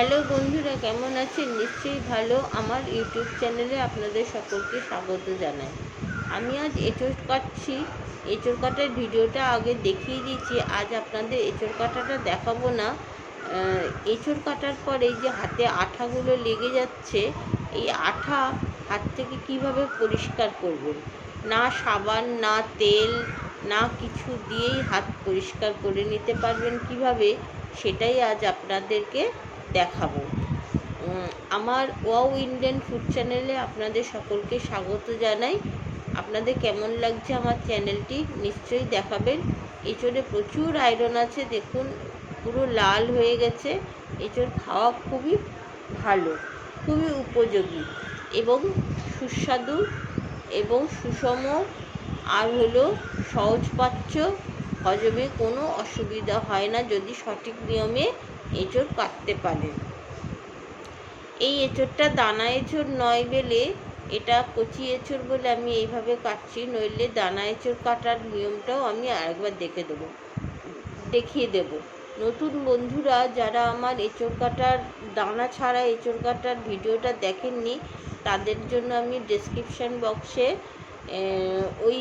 Hello বন্ধুরা, কেমন আছেন? নিশ্চয়ই ভালো। আমার ইউটিউব চ্যানেলে আপনাদের সকলকে স্বাগত জানাই। আমি আজ এঁচড় কাটছি। এঁচড় কাটার ভিডিওটা আগে দেখিয়ে দিয়েছি আজ আপনাদের এঁচড় কাটাটা দেখাবো না। এঁচড় কাটার পর এই যে হাতে আঠাগুলো লেগে যাচ্ছে, এই আঠা হাত থেকে কীভাবে পরিষ্কার করবেন না সাবান, না তেল, না কিছু দিয়েই হাত পরিষ্কার করে নিতে পারবেন কীভাবে? সেটাই আজ আপনাদেরকে দেখাবো। আমার ওয়াও ইন্ডিয়ান ফুড চ্যানেলে আপনাদের সকলকে স্বাগত জানাই। আপনাদের কেমন লাগছে আমার চ্যানেলটি নিশ্চয়ই দেখাবেন। এঁচড়ে প্রচুর আয়রন আছে, দেখুন, পুরো লাল হয়ে গেছে। এঁচড় খাওয়া খুবই ভালো, খুবই উপযোগী এবং সুস্বাদু এবং সুষম। আর হলো সহজপাচ্য হজমে কোনো অসুবিধা হয় না যদি সঠিক নিয়মে এঁচড় কাটতে পারেন এই এঁচড়টা দানা এঁচড় নয় বলে এটা কচি এঁচড় বলে আমি এইভাবে কাটছি, নইলে দানা এঁচড় কাটার নিয়মটাও আমি আরেকবার দেখে দেবো, দেখিয়ে দেব। নতুন বন্ধুরা, যারা আমার এঁচড় কাটার, দানা ছাড়া এঁচড় কাটার ভিডিওটা দেখেননি, তাদের জন্য আমি ডেসক্রিপশান বক্সে ওই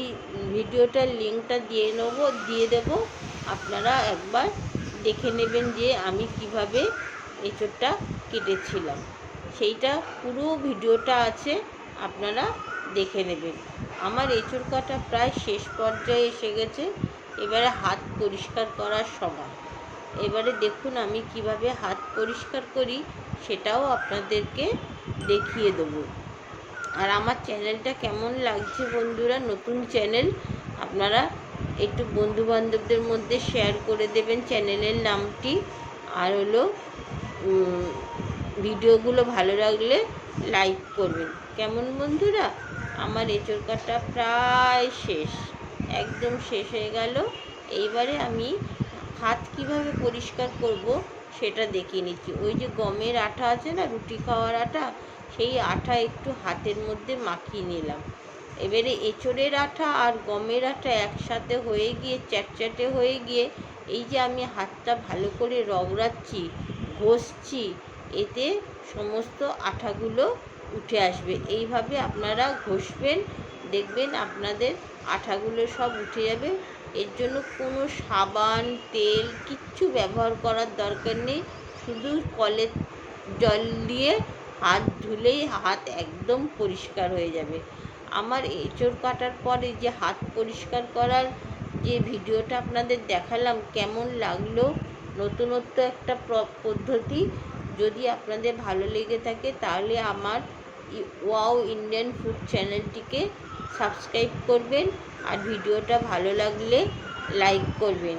ভিডিওটার লিঙ্কটা দিয়ে নেব, দিয়ে দেব। আপনারা একবার দেখে নেবেন যে আমি কীভাবে এঁচড়টা কেটেছিলাম। সেইটা পুরো ভিডিওটা আছে, আপনারা দেখে নেবেন। আমার এঁচড় কাটা প্রায় শেষ পর্যায়ে এসে গেছে। এবারে হাত পরিষ্কার করার সময়। এবারে দেখুন আমি কীভাবে হাত পরিষ্কার করি, সেটাও আপনাদেরকে দেখিয়ে দেবো। আর আমার চ্যানেলটা কেমন লাগছে বন্ধুরা, নতুন চ্যানেল, আপনারা একটু বন্ধু বান্ধবদের মধ্যে শেয়ার করে দেবেন চ্যানেলের নামটি। আর হলো ভিডিওগুলো ভালো লাগলে লাইক করবেন। কেমন বন্ধুরা? আমার এঁচড় কাটা প্রায় শেষ, একদম শেষ হয়ে গেল। এইবারে আমি হাত কীভাবে পরিষ্কার করব সেটা দেখিয়ে নিচ্ছি। ওই যে গমের আঠা আছে না, রুটি খাওয়ার আটা সেই আঠা একটু হাতের মধ্যে মাখিয়ে নিলাম। এবারে এঁচড়ের আঠা আর গমের আঠা একসাথে হয়ে গিয়ে চ্যাটচ্যাটে হয়ে গিয়ে এই যে আমি হাতটা ভালো করে রগড়াচ্ছি ঘষছি, এতে সমস্ত আঠাগুলো উঠে আসবে। এইভাবে আপনারা ঘষবেন, দেখবেন আপনাদের আঠাগুলো সব উঠে যাবে। এর জন্য কোনো সাবান, তেল কিচ্ছু ব্যবহার করার দরকার নেই। শুধু কলের জল দিয়ে হাত ধুলেই হাত একদম পরিষ্কার হয়ে যাবে। আমার এঁচড় কাটার পরে যে হাত পরিষ্কার করার যে ভিডিওটা আপনাদের দেখালাম, কেমন লাগল? নতুনত্ব একটা পদ্ধতি যদি আপনাদের ভালো লেগে থাকে, তাহলে আমার ওয়াও ইন্ডিয়ান ফুড চ্যানেলটিকে সাবস্ক্রাইব করবেন আর ভিডিওটা ভালো লাগলে লাইক করবেন।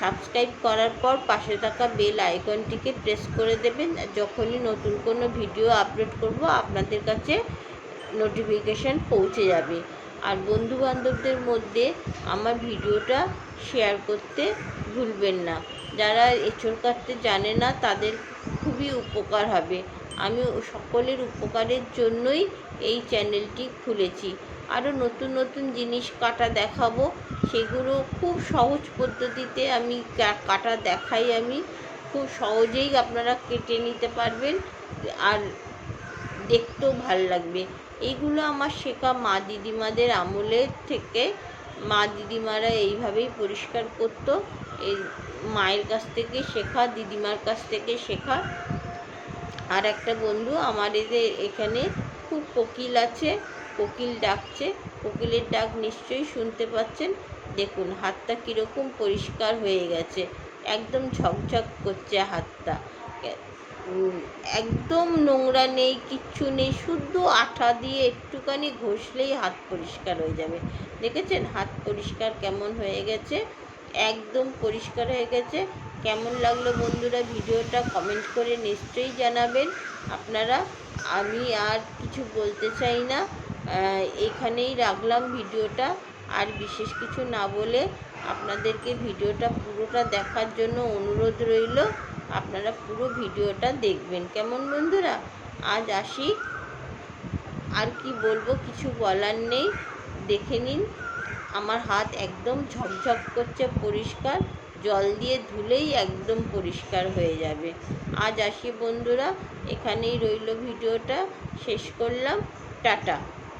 সাবস্ক্রাইব করার পর পাশে থাকা বেল আইকনটিকে প্রেস করে দেবেন যখনই নতুন কোনো ভিডিও আপলোড করব, আপনাদের কাছে নোটিফিকেশান পৌঁছে যাবে। আর বন্ধু বান্ধবদের মধ্যে আমার ভিডিওটা শেয়ার করতে ভুলবেন না। যারা এঁচড় কাটতে জানে না, তাদের খুবই উপকার হবে। আমি সকলের উপকারের জন্যই এই চ্যানেলটি খুলেছি। আরও নতুন নতুন জিনিস কাটা দেখাবো, সেগুলো খুব সহজ পদ্ধতিতে আমি কাটা দেখাই আমি। খুব সহজেই আপনারা কেটে নিতে পারবেন। আর দেখতেও ভালো লাগবে। এইগুলো আমার শেখা মা দিদিমাদের আমলের থেকে মা দিদিমারা এইভাবেই পরিষ্কার করতো। এই মায়ের কাছ থেকে শেখা, দিদিমার কাছ থেকে শেখা। আর একটা বন্ধু আমার এদের এখানে খুব কোকিল আছে, কোকিল ডাকছে। কোকিলের ডাক নিশ্চয়ই শুনতে পাচ্ছেন। দেখুন, হাতটা কীরকম পরিষ্কার হয়ে গেছে। একদম ঝকঝক করছে হাতটা। একদম নোংরা নেই, কিচ্ছু নেই, শুদ্ধ আঠা দিয়ে একটুখানি ঘষলেই হাত পরিষ্কার হয়ে যাবে। দেখেছেন হাত পরিষ্কার কেমন হয়ে গেছে? একদম পরিষ্কার হয়ে গেছে। কেমন লাগল বন্ধুরা ভিডিওটা কমেন্ট করে নিশ্চয়ই জানাবেন। আপনারা, আমি আর কিছু বলতে চাই না। এখানেই রাখলাম ভিডিওটা। আর বিশেষ কিছু না বলে আপনাদেরকে ভিডিওটা পুরোটা দেখার জন্য অনুরোধ রইল। আপনারা পুরো ভিডিওটা দেখবেন। কেমন বন্ধুরা? আজ আসি। আর কি বলব, কিছু বলার নেই। দেখে নিন, আমার হাত একদম ঝকঝক করছে পরিষ্কার। জল দিয়ে ধুলেই একদম পরিষ্কার হয়ে যাবে। আজ আসি বন্ধুরা, এখানেই রইল ভিডিওটা। শেষ করলাম। টাটা।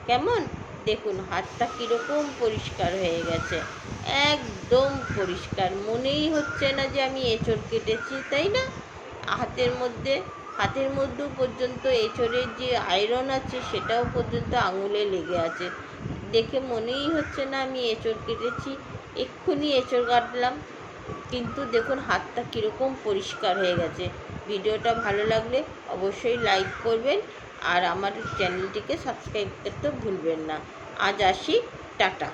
কেমন? দেখুন, হাতটা কীরকম পরিষ্কার হয়ে গেছে। একদম পরিষ্কার। মনেই হচ্ছে না যে আমি এঁচড় কেটেছি, তাই না? হাতের মধ্যে, হাতের মধ্যেও পর্যন্ত এঁচড়ের যে আয়রন আছে, সেটাও পর্যন্ত আঙুলে লেগে আছে। দেখে মনেই হচ্ছে না আমি এঁচড় কেটেছি। এক্ষুনি এঁচড় কাটলাম। কিন্তু দেখুন, হাতটা কীরকম পরিষ্কার হয়ে গেছে। ভিডিওটা ভালো লাগলে অবশ্যই লাইক করবেন। আর আমার চ্যানেলটিকে সাবস্ক্রাইব করতে ভুলবেন না। আজ আসি টাটা।